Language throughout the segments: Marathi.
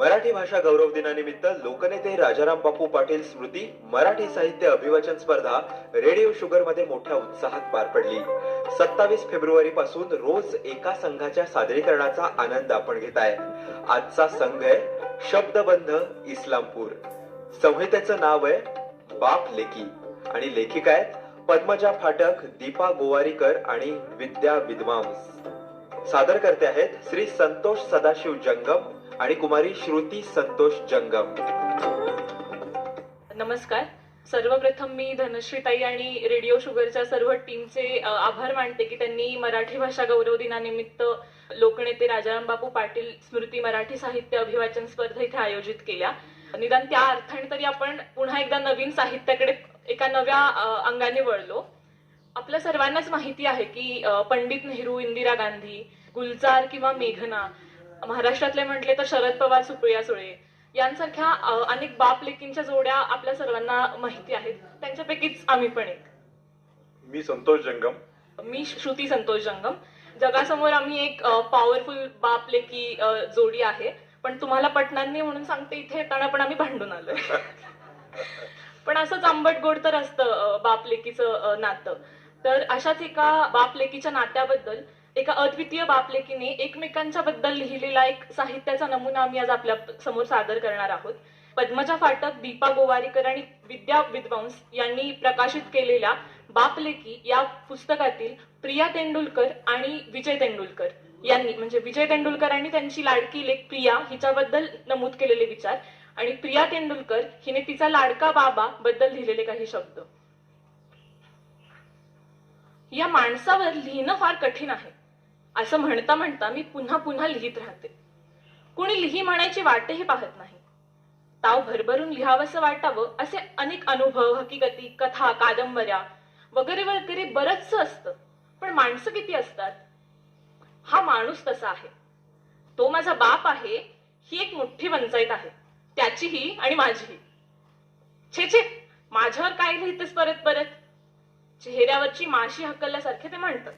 मराठी भाषा गौरव दिनानिमित्त लोकनेते राजाराम बापू पाटील स्मृती मराठी साहित्य अभिवाचन स्पर्धा रेडिओ शुगरमध्ये मोठ्या उत्साहात पार पडली. सत्तावीस फेब्रुवारी पासून रोज एका संघाच्या सादरीकरणाचा आनंद आपण घेताय आजचा संघ आहे शब्दबंध इस्लामपूर. संहितेचं नाव आहे बाप लेकी आणि लेखिका आहेत पद्मजा फाटक दीपा गोवारीकर आणि विद्या विद्वांस. सादर करते आहेत श्री संतोष सदाशिव जंगम आणि कुमारी श्रुती संतोष जंगम. नमस्कार. सर्वप्रथम मी धनश्रीताई आणि रेडिओ शुगरच्या सर्व टीमचे आभार मानते की त्यांनी मराठी भाषा गौरव दिनानिमित्त लोकनेते राजाराम बापू पाटील स्मृती मराठी साहित्य अभिवाचन स्पर्धा इथे आयोजित केल्या. निदान त्या अर्थाने तरी आपण पुन्हा एकदा नवीन साहित्याकडे एका नव्या अंगाने वळलो. आपल्या सर्वांनाच माहिती आहे की पंडित नेहरू इंदिरा गांधी गुलजार किंवा मेघना महाराष्ट्रातले म्हटले तर शरद पवार सुप्रिया सुळे यांसारख्या अनेक बाप लेकींच्या जोड्या आपल्या सर्वांना माहिती आहेत. त्यांच्यापैकीच आम्ही पण एक. मी संतोष जंगम. मी श्रुती संतोष जंगम. जगासमोर आम्ही एक पॉवरफुल बाप लेकी जोडी आहे. पण तुम्हाला पटणार नाही म्हणून सांगते इथे येताना पण आम्ही भांडून आलोय. पण असंच आंबट गोड तर असतं बाप लेकीचं नातं. तर अशाच एका बाप लेकीच्या नात्याबद्दल एका अद्वितीय बापलेकीने एकमेकांच्या बद्दल लिहिलेला एक साहित्याचा नमुना आम्ही आज आपल्यासमोर सादर करणार आहोत. पद्मजा फाटक दीपा गोवारीकर आणि विद्या विद्वांस यांनी प्रकाशित केलेल्या बापलेकी या पुस्तकातील प्रिया तेंडुलकर आणि विजय तेंडुलकर यांनी म्हणजे विजय तेंडुलकर आणि त्यांची लाडकी लेख प्रिया हिच्याबद्दल नमूद केलेले विचार आणि प्रिया तेंडुलकर हिने तिचा लाडका बाबा बद्दल लिहिलेले काही शब्द. या माणसावर लिहिणं फार कठीण आहे. असं म्हणता म्हणता मी पुन्हा पुन्हा लिहित राहते. कुणी लिही म्हणायची वाटही पाहत नाही. ताव भरभरून लिहावंसं वाटावं असे अनेक अनुभव हकीकती कथा कादंबऱ्या वगैरे वगैरे बरंचसं असतं. पण माणसं किती असतात? हा माणूस तसा आहे. तो माझा बाप आहे ही एक मोठी वंचायत आहे. त्याचीही आणि माझीही. छे छे माझ्यावर काय लिहितेस परत परत? चेहऱ्यावरची माशी हकलल्यासारखे ते म्हणतात.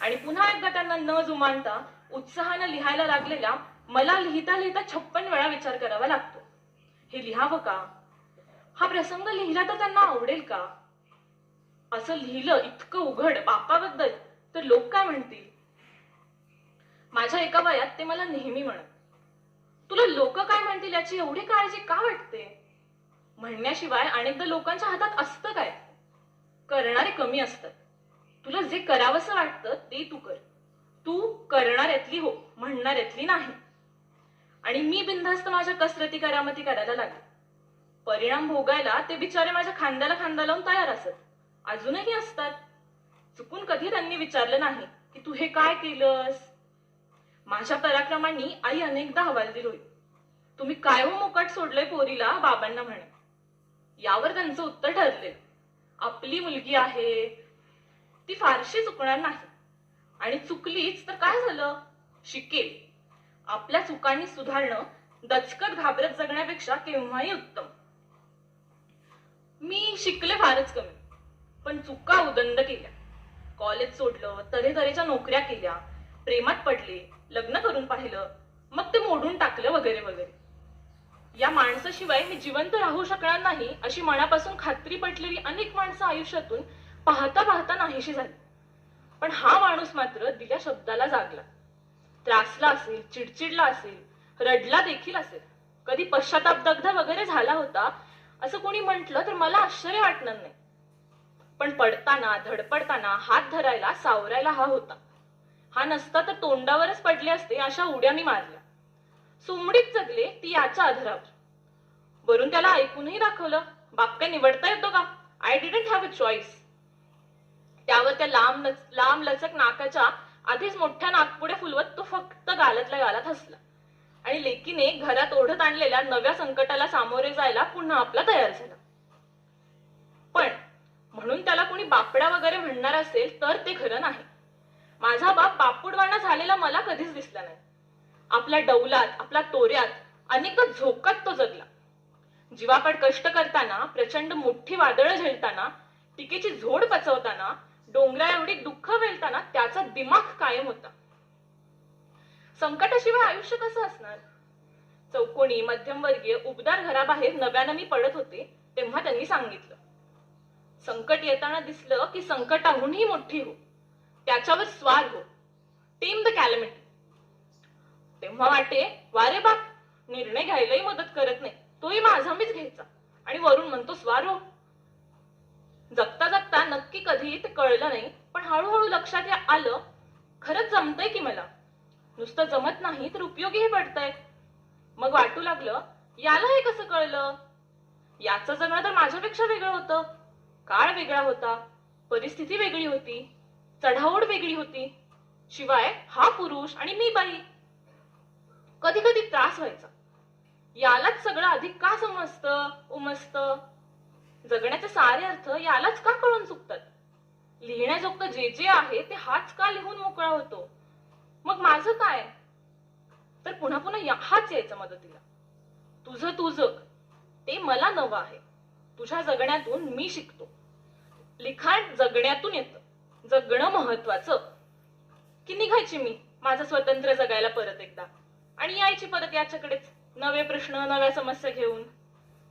आणि पुन्हा एकदा त्यांना न जुमानता उत्साहानं लिहायला लागलेल्या मला लिहिता लिहिता छप्पन वेळा विचार करावा लागतो. हे लिहावं का? हा प्रसंग लिहिला तर त्यांना आवडेल का? असं लिहिलं इतकं उघड बापाबद्दल तर लोक काय म्हणतील? माझ्या एका वयात ते मला नेहमी म्हणत तुला लोक काय म्हणतील याची एवढी काळजी का वाटते? म्हणण्याशिवाय अनेकदा लोकांच्या हातात असतं काय? करणारे कमी असतात. तुला जे करावंसं वाटतं ते तू कर. तू करणाऱ्यातली हो म्हणणाऱ्यातली नाही. आणि मी बिनधास्त माझ्या कसरती करामती करायला लागले. परिणाम भोगायला ते बिचारे माझ्या खांद्याला खांदा लावून तयार असत. अजूनही असतात. चुकून कधी त्यांनी विचारलं नाही की तू हे काय केलंस? माझ्या पराक्रमांनी आई अनेकदा हवाल दिली होईल तुम्ही काय हो मुकट सोडलंय पोरीला बाबांना म्हणे. यावर त्यांचं उत्तर ठरले आपली मुलगी आहे ती फारशी चुकणार नाही. आणि चुकलीच तर काय झालं? शिकेल. आपल्या चुकांनी सुधारणं दचकत घाबरत जगण्यापेक्षा केव्हाही उत्तम. मी शिकले फारच कमी पण चुका उदंड केल्या. कॉलेज सोडलं तऱ्हेतऱ्हेच्या नोकऱ्या केल्या प्रेमात पडले लग्न करून पाहिलं मग ते मोडून टाकलं वगैरे वगैरे. या माणसाशिवाय मी जिवंत राहू शकणार नाही अशी मनापासून खात्री पटलेली अनेक माणसं आयुष्यातून पाहता पाहता नाहीशी झाली. पण हा माणूस मात्र दिल्या शब्दाला जागला. त्रासला असेल चिडचिडला असेल रडला देखील असेल. कधी पश्चाताप दग्ध वगैरे झाला होता असं कोणी म्हटलं तर मला आश्चर्य वाटणार नाही. पण पडताना धडपडताना हात धरायला सावरायला हा होता. हा नसता तर तोंडावरच पडले असते अशा उड्या मी मारल्या. सुमडीत जगले ती याच्या आधारावर. वरून त्याला ऐकूनही दाखवलं बाप काय निवडता येतो का? I didn't have a choice त्यावर त्या लांब लांब लचक नाकाच्या आधीच मोठ्या नागपुड्या फुलवत तो फक्त गालातल्या गालात हसला. आणि लेकीने घरात ओढत आणलेल्या नव्या संकटाला सामोरे जायला पुन्हा आपला तयार झाला. पण म्हणून त्याला कोणी बापडा वगैरे म्हणणार असेल तर ते खरं नाही. माझा बाप बापुडवाणा झालेला मला कधीच दिसला नाही. आपल्या डौलात आपल्या तोऱ्यात अनेकदा झोकात तो जगला. जीवापड कष्ट करताना प्रचंड मोठी वादळं झेलताना टीकेची झोड पचवताना डोंगरा एवढी दुःख वेलताना त्याचा दिमाग कायम होता. संकटाशिवाय आयुष्य कसं असणार? चौकोनी मध्यमवर्गीय उबदार घराबाहेर नव्यानं मी पडत होते तेव्हा त्यांनी सांगितलं. संकट येताना दिसलं की संकटाहूनही मोठी हो. त्याच्यावर स्वार हो. टीम द कॅलमिटी तेव्हा वाटे वारे बाप निर्णय घ्यायलाही मदत करत नाही. तोही माझा मीच घ्यायचा. आणि वरून म्हणतो स्वार हो. जगता जगता नक्की कधी ते कळलं नाही पण हळूहळू लक्षात या आलं खरंच जमतंय की मला? नुसतं जमत नाही तर उपयोगीही पडतंय. मग वाटू लागलं याला हे कसं कळलं? याचं जगणं तर माझ्यापेक्षा वेगळं होतं. काळ वेगळा होता परिस्थिती वेगळी होती चढाओढ वेगळी होती. शिवाय हा पुरुष आणि मी बाई. कधी कधी त्रास व्हायचा. यालाच सगळं अधिक का समजतं उमजतं? जगण्याचे सारे अर्थ यालाच का कळून चुकतात? लिहिण्याजोगतं जे जे आहे ते हाच का लिहून मोकळा होतो? मग माझं काय? तर पुन्हा पुन्हा या- हाच यायचा मदतीला. तुझं तुझं ते मला नवं आहे. तुझ्या जगण्यातून मी शिकतो. लिखाण जगण्यातून येतं. जगणं महत्वाचं की निघायची मी? माझं स्वतंत्र जगायला परत एकदा. आणि यायची परत याच्याकडेच. नवे प्रश्न नव्या समस्या घेऊन.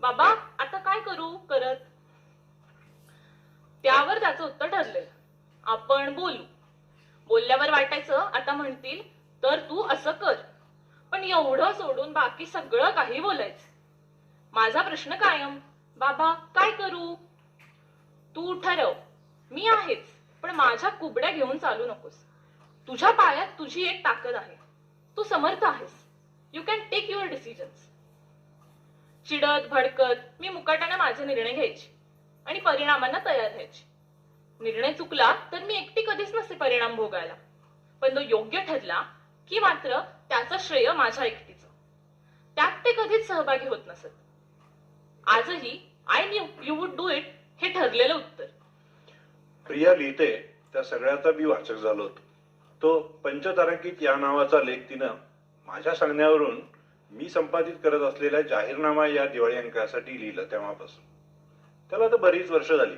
बाबा आता काय करू? करत. त्यावर त्याचं उत्तर ठरलंय. आपण बोलू. बोलल्यावर वाटायचं आता म्हणतील तर तू असं कर. पण एवढं सोडून बाकी सगळं काही बोलायचं. माझा प्रश्न कायम. बाबा काय करू? तू ठरव. मी आहेच पण माझ्या कुबड्या घेऊन चालू नकोस. तुझ्या पायात तुझी एक ताकद आहे. तू समर्थ आहेस. You can take your decisions चिडत भडकत मी मुकाट्याने माझे निर्णय घ्यायची आणि परिणामांना तयार व्हायची. निर्णय चुकला तर मी एकटी कधीच नसते परिणाम भोगायला. पण तो योग्य ठरला की मात्र त्याचं श्रेय माझ्या एकटीच. त्यात ते कधीच सहभागी होत नसत. आजही I knew you would do it हे ठरलेलं उत्तर. प्रिया लिहिते त्या सगळ्याचा मी वाचक झालो होतो. तो पंचतारांकित या नावाचा लेख तिनं माझ्या सांगण्यावरून मी संपादित करत असलेल्या जाहीरनामा या दिवाळी अंकासाठी लिहिलं तेव्हापासून. त्याला तर बरीच वर्ष झाली.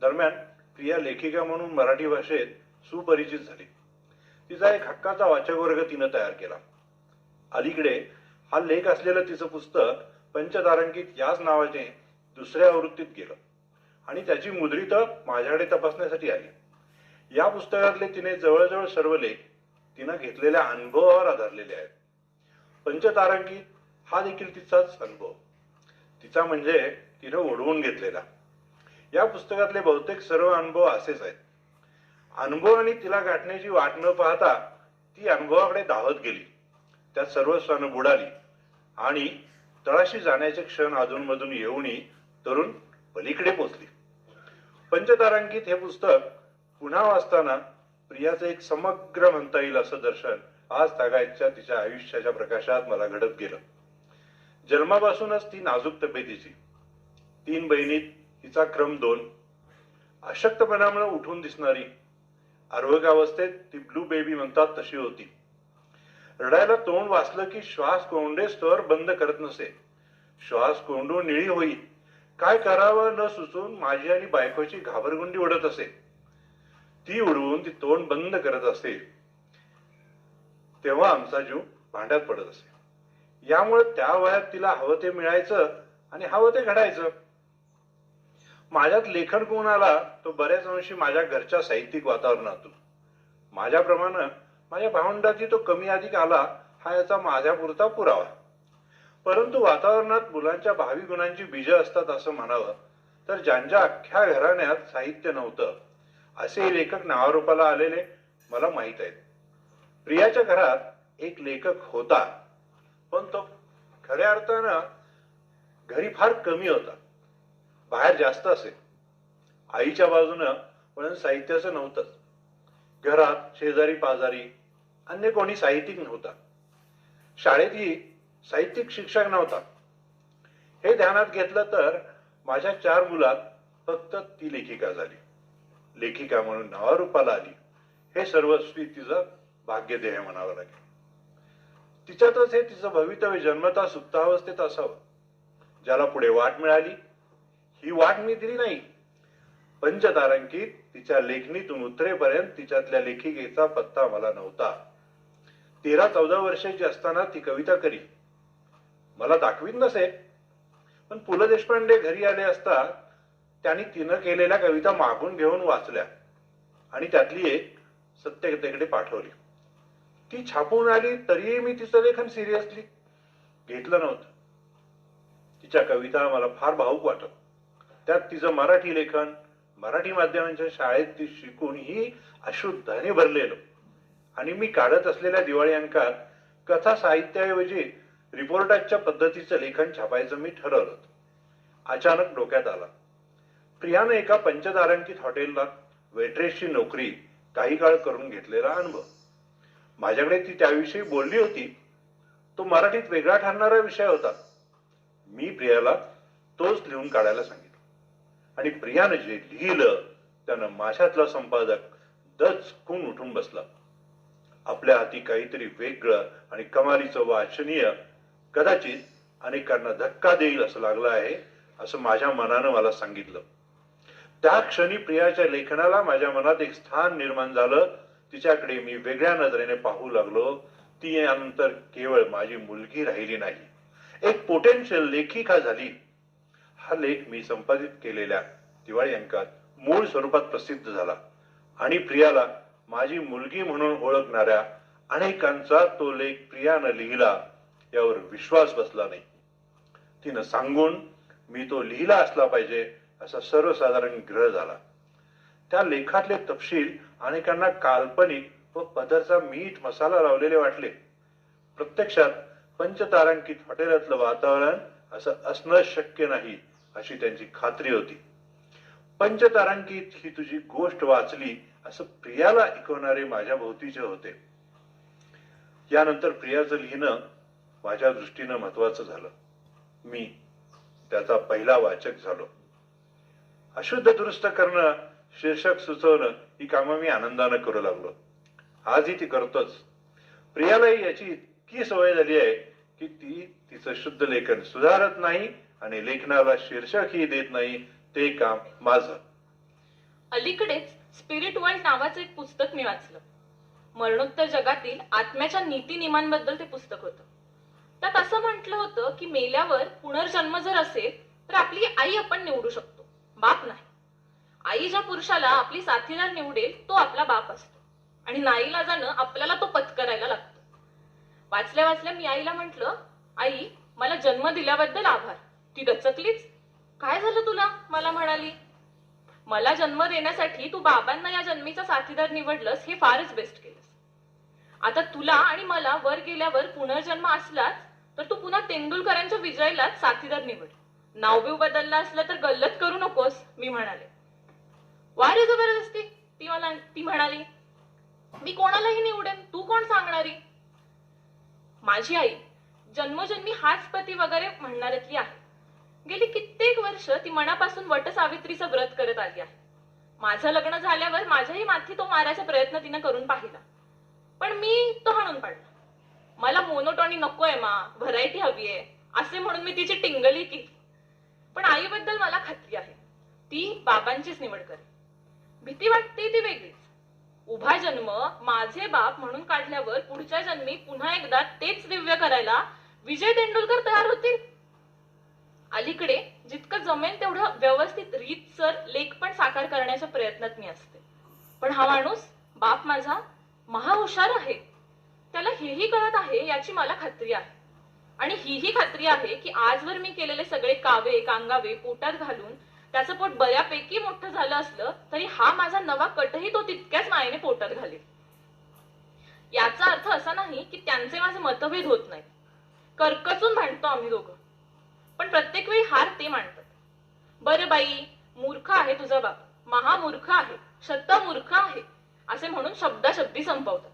दरम्यान प्रिया लेखिका म्हणून मराठी भाषेत सुपरिचित झाली. तिचा एक हक्काचा वाचक वर्ग तिनं तयार केला. अलीकडे हा लेख असलेलं तिचं पुस्तक पंचतारांकित याच नावाचे दुसऱ्या आवृत्तीत गेलं. आणि त्याची मुद्रित माझ्याकडे तपासण्यासाठी आली. या पुस्तकातले तिने जवळजवळ सर्व लेख तिनं घेतलेल्या अनुभवावर आधारलेले आहेत. पंचतारांकित हा देखील तिचाच अनुभव. तिचा म्हणजे तिनं ओढवून घेतलेला. या पुस्तकातले बहुतेक सर्व अनुभव असेच आहेत. अनुभव आणि तिला गाठण्याची वाट न पाहता ती अनुभवाकडे धावत गेली. त्यात सर्वस्वानं बुडाली आणि तळाशी जाण्याचे क्षण अधूनमधून येऊनही तरुण पलीकडे पोचली. पंचतारांकित हे पुस्तक पुन्हा वाचताना प्रियाचं एक समग्र म्हणता येईल असं दर्शन आज तागायतच्या तिच्या आयुष्याच्या प्रकाशात मला घडत गेलं. जन्मापासूनच ती नाजूक तब्येतीची. तीन बहिणीत तिचा क्रम दोन. अशक्तपणामुळे उठून दिसणारी. अर्भकावस्थेत ती ब्लू बेबी म्हणतात तशी होती. रडायला तोंड वाचलं की श्वास कोंडे स्तर बंद करत नसे. श्वास कोंडून निळी होई. काय करावं न सुचून माझी आणि बायकोची घाबरगुंडी उडत असे. ती उडवून ती तोंड बंद करत असे. तेव्हा आमचा जीव भांड्यात पडत असे. यामुळे त्या वयात तिला हवं ते मिळायचं आणि हवं ते घडायचं. माझ्यात लेखन गुण आला तो बऱ्याच अंशी माझ्या घरच्या साहित्यिक वातावरणातून. माझ्याप्रमाणे माझ्या भावंडाची तो कमी अधिक आला हा याचा माझ्यापुरता पुरावा. परंतु वातावरणात मुलांच्या भावी गुणांची बीज असतात असं म्हणावं तर ज्यांच्या अख्ख्या घराण्यात साहित्य नव्हतं असे लेखक नावारूपाला आलेले मला माहीत आहेत. प्रियाच्या घरात एक लेखक होता. पण तो खऱ्या अर्थानं घरी फार कमी होता. बाहेर जास्त असे आईच्या बाजूनं पण साहित्याचं नव्हतंच घरात शेजारी पाजारी अन्य कोणी साहित्यिक नव्हता. शाळेतही साहित्यिक शिक्षक नव्हता. हे ध्यानात घेतलं तर माझ्या चार मुलात फक्त ती लेखिका झाली. लेखिका म्हणून नावारूपाला आली. हे सर्वस्वी तिचं भाग्यदेय म्हणावं लागेल. तिच्यातच हे तिचं भवितव्य जन्मता सुप्तावस्थेत असावं. ज्याला पुढे वाट मिळाली ही वाट मी दिली नाही. पंचतारांकित तिच्या लेखणीतून उतरेपर्यंत तिच्यातल्या लेखिकेचा पत्ता मला नव्हता. तेरा चौदा वर्षाची असताना ती कविता करी. मला दाखवीत नसे पण पु ल देशपांडे घरी आले असता त्यांनी तिनं केलेल्या कविता मागून घेऊन वाचल्या आणि त्यातली एक सत्यकतेकडे पाठवली. ती छापून आली तरीही मी तिचं लेखन सिरियसली घेतलं नव्हतं. तिच्या कविता मला फार भाऊक वाटत. त्यात तिचं मराठी लेखन मराठी माध्यमांच्या शाळेत ती शिकूनही अशुद्धाने भरलेलं. आणि मी काढत असलेल्या दिवाळी अंकात कथा साहित्याऐवजी रिपोर्टाच्या पद्धतीचं लेखन छापायचं मी ठरवलं. अचानक डोक्यात आला. प्रियानं एका पंचतारांकित हॉटेलला वेट्रेसची नोकरी काही काळ करून घेतलेला अनुभव. माझ्याकडे ती त्याविषयी बोलली होती. तो मराठीत वेगळा ठरणारा विषय होता. मी प्रियाला तोच लिहून काढायला सांगितलं. आणि प्रियानं जे लिहिलं त्यानं माझ्यातला संपादक दचकून उठून बसला. आपल्या हाती काहीतरी वेगळं आणि कमालीचं वाचनीय कदाचित अनेकांना धक्का देईल असं लागलं आहे असं माझ्या मनानं मला सांगितलं. त्या क्षणी प्रियाच्या लेखनाला माझ्या मनात एक स्थान निर्माण झालं. तिच्याकडे मी वेगळ्या नजरेने पाहू लागलो. ती नंतर केवळ माझी मुलगी राहिली नाही. एक पोटेन्शियल लेखिका झाली. हा लेख मी संपादित केलेल्या दिवाळी अंकात मूळ स्वरूपात प्रसिद्ध झाला. आणि प्रियाला माझी मुलगी म्हणून ओळखणाऱ्या अनेकांचा तो लेख प्रियानं लिहिला यावर विश्वास बसला नाही. तिनं सांगून मी तो लिहिला असला पाहिजे असा सर्वसाधारण ग्रह झाला. त्या लेखातले तपशील अनेकांना काल्पनिक व पदरचा मीठ मसाला लावलेले वाटले. प्रत्यक्षात पंचतारांकित हॉटेलातलं वातावरण असं असणं शक्य नाही अशी त्यांची खात्री होती. पंचतारांकित ही तुझी गोष्ट वाचली असं प्रियाला ऐकवणारे माझ्या भोवतीचे होते. यानंतर प्रियाचं लिहिणं माझ्या दृष्टीनं महत्वाचं झालं. मी त्याचा पहिला वाचक झालो. अशुद्ध दुरुस्त करणं शीर्षक सुचवणं ही कामं मी आनंदानं करू लागलो. आजही ती करतोच. प्रियालाही याची इतकी सवय झाली आहे की ती तिचं शुद्ध लेखन सुधारत नाही आणि लेखनाला शीर्षकही देत नाही ते काम माझं. अलीकडेच स्पिरिट वर्ल्ड नावाचं एक पुस्तक मी वाचलं. मरणोत्तर जगातील आत्म्याच्या नीती नियमांबद्दल ते पुस्तक होतं. त्यात असं म्हटलं होतं की मेल्यावर पुनर्जन्म जर असेल तर आपली आई आपण निवडू शकतो. बाप नाही. आई ज्या पुरुषाला आपली साथीदार निवडेल तो आपला बाप असतो. आणि नाईला जाणं आपल्याला तो पत्करायला लागतो. वाचल्या वाचल्या मी आईला म्हंटल आई मला जन्म दिल्याबद्दल आभार. ती दचकलीच काय झालं तुला? मला म्हणाली. मला जन्म देण्यासाठी तू बाबांना या जन्मीचा साथीदार निवडलंस हे फारच बेस्ट केलंस. आता तुला आणि मला वर गेल्यावर पुनर्जन्म असलाच तर तू पुन्हा तेंडुलकरांच्या विजयलाच साथीदार निवड. नावबीव बदलला असलं तर गल्लत करू नकोस मी म्हणाले. वारे जबरदस्ती ती मला ती म्हणाली मी कोणालाही निवडेन तू कोण सांगणारी? माझी आई जन्मजन्मी हाच पती वगैरे म्हणणाऱ्यातली आहे. गेली कित्येक वर्ष ती मनापासून वट सावित्रीचं व्रत करत आली आहे. माझं लग्न झाल्यावर माझ्याही माथी तो मारायचा प्रयत्न तिनं करून पाहिला. पण मी तो हाणून पाडला. मला मोनोटॉनी नकोय मा व्हरायटी हवी आहे असे म्हणून मी तिची टिंगली केली. पण आईबद्दल मला खात्री आहे. ती बाबांचीच निवड करेल. भीती वाटते ती वेगळीच. उभा जन्म माझे बाप म्हणून काढल्यावर पुढच्या जन्मी पुन्हा एकदा तेच दिव्य करायला विजय तेंडुलकर तयार होतील? अलीकडे जितकं जमेल तेवढं व्यवस्थित रीतसर लेख पण साकार करण्याच्या प्रयत्नात मी असते. पण हा माणूस बाप माझा महाहुशार आहे. त्याला हेही कळत आहे याची मला खात्री आहे. आणि हीही खात्री आहे की आजवर मी केलेले सगळे कावे कांगावे पोटात घालून त्याचं पोट बऱ्यापैकी मोठं झालं असलं तरी हा माझा नवा कटही तो तितक्याच मायेने पोटात घालेल याचा अर्थ असा नाही की त्यांचे माझे मतभेद होत नाहीत. कर्कचून भांडतो आम्ही दोघं. पण प्रत्येक वेळी हार ते मांडतात. बरं बाई मूर्ख आहे तुझा बाप. महामूर्ख आहे. शतमूर्ख आहे. असे म्हणून शब्दाशब्दी संपवतात.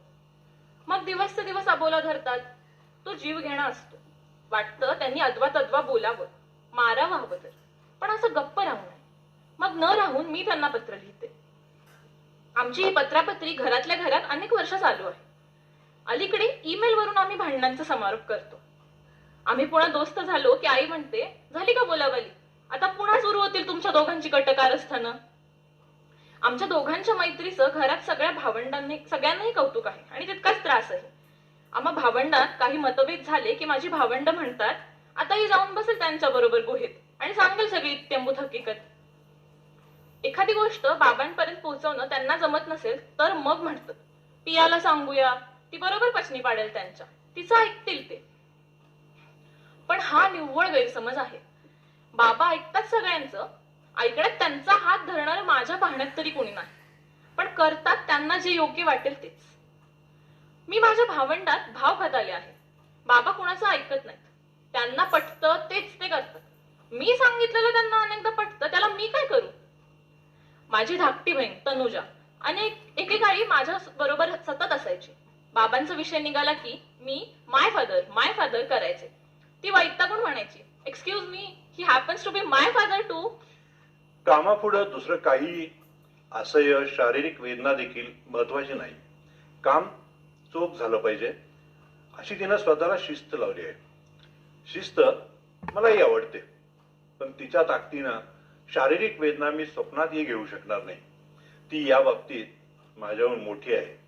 मग दिवस ते दिवस अबोला धरतात. तो जीव घेणा असतो. वाटतं त्यांनी अद्वा तद्वा बोलावं. मारावं हवं तर. पण असं गप्प राहू नये. मग न राहून मी त्यांना पत्र लिहिते. आमची ही पत्रापत्री घरातल्या घरात अनेक वर्ष चालू आहे. अलीकडे ईमेल वरून आम्ही भांडणांचा समारोप करतो. आम्ही पुन्हा दोस्त झालो की आई म्हणते झाली का बोलावली? आता पुन्हा सुरू होतील तुमच्या दोघांची कटकारस्थानं. आमच्या दोघांच्या मैत्रीचं घरात सगळ्या भावंडांनी सगळ्यांनाही कौतुक आहे आणि तितकाच त्रास आहे. आम्हा भावंडात काही मतभेद झाले की माझी भावंड म्हणतात आता ही जाऊन बसेल त्यांच्या बरोबर गुहेत. आणि सांगेल सगळी इत्यंभूत हकीकत एखादी गोष्ट बाबांपर्यंत पोहोचवणं त्यांना जमत नसेल तर मग म्हणतात पियाला सांगूया ती बरोबर पचनी पाडेल त्यांच्या. तिचं ऐकतील ते. पण हा निव्वळ गैरसमज आहे. बाबा ऐकतात सगळ्यांचं ऐकण्यात त्यांचा हात धरणार माझ्या पाहण्यात तरी कोणी नाही. पण करतात त्यांना जे योग्य वाटेल तेच. मी माझ्या भावंडात भाव बदलले आहे. बाबा कुणाचं ऐकत नाहीत. त्यांना पटतं तेच ते करतात. मी सांगितलेलं त्यांना अनेकदा पटतं त्याला मी काय करू? माझी धाकटी बहीण तनुजा अनेक एकेकाळी माझ्या बरोबर सतत असायची. बाबांचा विषय निघाला की मी माय फादर माय फादर करायचे. ती वैतागून म्हणायची excuse me he happens to be my father too कामापुढं दुसरं काही असह्य शारीरिक वेदना देखील महत्वाची नाही. काम चोख झालं पाहिजे. अशी तिनं स्वतःला शिस्त लावली आहे. शिस्त मलाही आवडते. पण तिच्या ताकदीनं शारीरिक वेदना मी स्वप्नातही घेऊ शकणार नाही. ती या बाबतीत माझ्याहून मोठी आहे.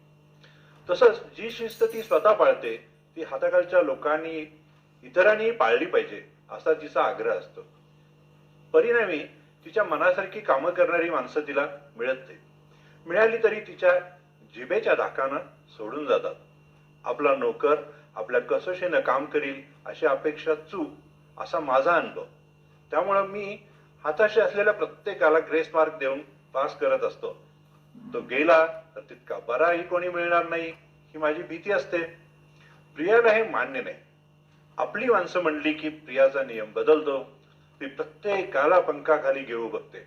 तसंच जी शिस्त ती स्वतः पाळते ती हाताखालच्या लोकांनी इतरांनीही पाळली पाहिजे असा तिचा आग्रह असतो. परिणामी तिच्या मनासारखी कामं करणारी माणसं तिला मिळत नाही. मिळाली तरी तिच्या जिभेच्या धाकानं सोडून जातात. आपला नोकर आपल्या कसोशीनं काम करील अशी अपेक्षा चूक असा माझा अनुभव. त्यामुळं मी हाताशी असलेल्या प्रत्येकाला ग्रेस मार्क देऊन पास करत असतो. तो गेला तर तितका बराही कोणी मिळणार नाही ही माझी भीती असते. प्रियाला हे मान्य नाही. आपली माणसं म्हणली की प्रियाचा नियम बदलतो. ती प्रत्येकाला पंखाखाली घेऊ बघते.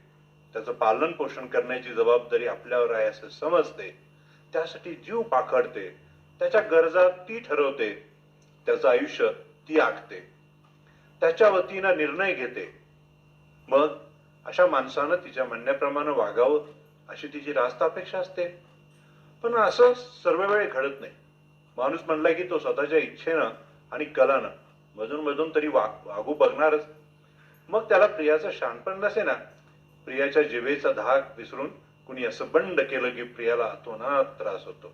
त्याचं पालन पोषण करण्याची जबाबदारी आपल्यावर आहे असं समजते. त्यासाठी जीव पाखडते. त्याच्या गरजा ती ठरवते. त्याचं आयुष्य ती आखते. त्याच्या वतीनं निर्णय घेते. मग अशा माणसानं तिच्या म्हणण्याप्रमाणे वागावं अशी तिची रास्त अपेक्षा असते. पण असं सर्व वेळ घडत नाही. माणूस म्हणला की तो स्वतःच्या इच्छेनं आणि कलानं मधून मधून तरी वाग वागू बघणारच. मग त्याला प्रियाचं शानपण नसे ना प्रियाच्या जिवेचा धाक विसरून कुणी असं बंड केलं की प्रियाला अतोनात त्रास होतो.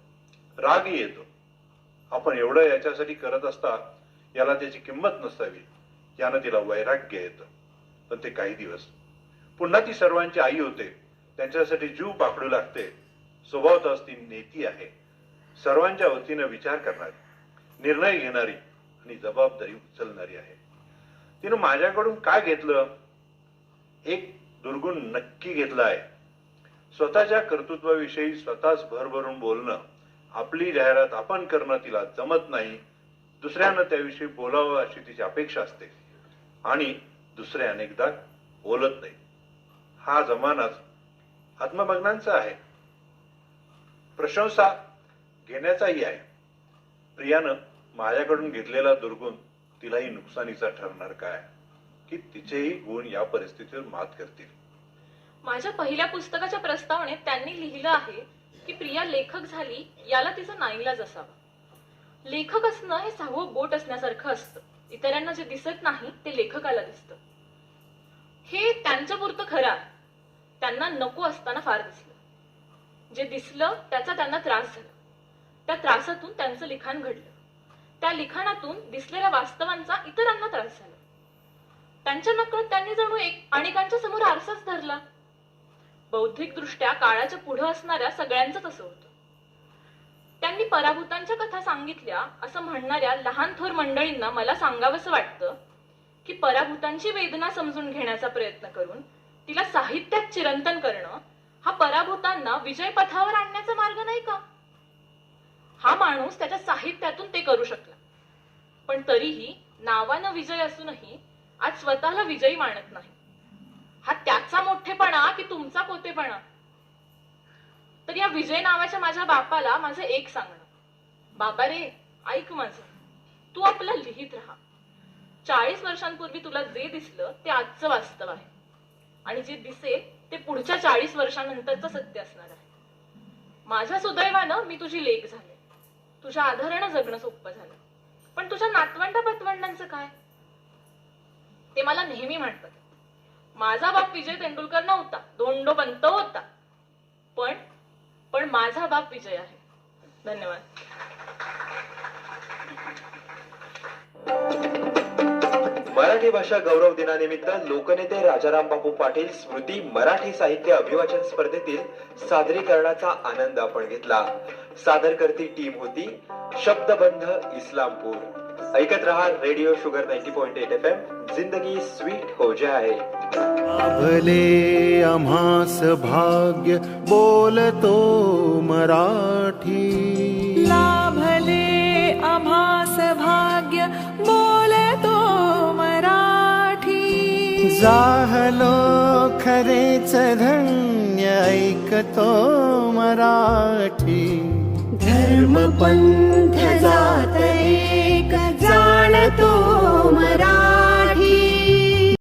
रागही येतो. आपण एवढं याच्यासाठी करत असता याला त्याची किंमत नसावी. यानं तिला वैराग्य येतं पण ते काही दिवस. पुन्हा ती सर्वांची आई होते. त्यांच्यासाठी जीव पाकडू लागते. स्वभावतच ती नेती आहे. सर्वांच्या वतीनं विचार करणारी निर्णय घेणारी आणि जबाबदारी उचलणारी आहे. तिनं माझ्याकडून काय घेतलं? एक दुर्गुण नक्की घेतला आहे. स्वतःच्या कर्तृत्वाविषयी स्वतःच भरभरून बोलणं. आपली जाहिरात आपण करणं तिला जमत नाही. दुसऱ्यानं त्याविषयी बोलावं अशी तिची अपेक्षा असते. आणि दुसरे अनेकदा बोलत नाही. हा जमानाच आत्मभग्नांचा आहे. प्रशंसा घेण्याचाही आहे. प्रियानं माझ्याकडून घेतलेला दुर्गुण तिलाही नुकसानीचा ठरणार काय? की तिचेही गुण या परिस्थितीवर मात करतील. माझ्या पहिल्या पुस्तकाच्या प्रस्तावनेत त्यांनी लिहिलं आहे की प्रिया लेखक झाली याला तिचा नाईलाज असावा. लेखक असणं हे सहावं बोट असण्यासारखं असतं. इतरांना जे दिसत नाही ते लेखकाला दिसतं. हे त्यांच्या पुरतं खरं आहे. त्यांना नको असताना फार दिसलं. जे दिसलं त्याचा त्यांना त्रास झाला. त्या त्रासातून त्यांचं लिखाण घडलं. त्या लिखाणातून दिसलेल्या वास्तवांचा इतरांना त्रास झाला. त्यांच्या नकळत त्यांनी जणू एक अनेकांच्या समोर आरसाच धरला. बौद्धिकदृष्ट्या काळाच्या पुढं असणाऱ्या सगळ्यांचंच असं होतं. त्यांनी पराभूतांच्या कथा सांगितल्या असं म्हणणाऱ्या लहान थोर मंडळींना मला सांगावंसं वाटतं की पराभूतांची वेदना समजून घेण्याचा प्रयत्न करून तिला साहित्यात चिरंतन करणं हा पराभूतांना विजय पथावर आणण्याचा मार्ग नाही का? हा माणूस त्याच्या साहित्यातून ते करू शकला. पण तरीही नावानं विजय असूनही आज स्वतःला विजयी मानत नाही. हा त्याचा मोठेपणा की तुमचा पोतेपणा तर या विजय नावाच्या माझ्या बापाला माझं एक सांगणं. बाबा रे ऐक माझं. तू आपलं लिहित राहा. चाळीस वर्षांपूर्वी तुला जे दिसलं ते आजचं वास्तव आहे. आणि जे दिसेल ते पुढच्या चाळीस वर्षानंतरचं सत्य असणार आहे. माझ्या सुदैवानं मी तुझी लेख झाले. तुझ्या आधारानं जगणं सोपं झालं. पण तुझ्या नातवंडा पतवंडांचं काय? ते मला नेहमी म्हणतात. माझा बाप विजय तेंडुलकर नव्हता दोंडोपंत होता. पण पण माझा बाप विजय आहे. धन्यवाद. मराठी भाषा गौरव दिनानिमित्त लोकनेते राजाराम बापू पाटील स्मृती मराठी साहित्य अभिवाचन स्पर्धेतील सादरीकरणाचा आनंद आपण घेतला. सादर करती टीम होती शब्दबंध इस्लामपूर. ऐकत रहा radio sugar ninety point eight F M जिंदगी स्वीट हो जाए. लाभले आम्हास भाग्य बोलतो मराठी। लाभले आम्हास भाग्य बोलतो मराठी। जाहलो खरेच धन्य ऐकतो मराठी। धर्म पंथ जात एक जाणतो मराठी।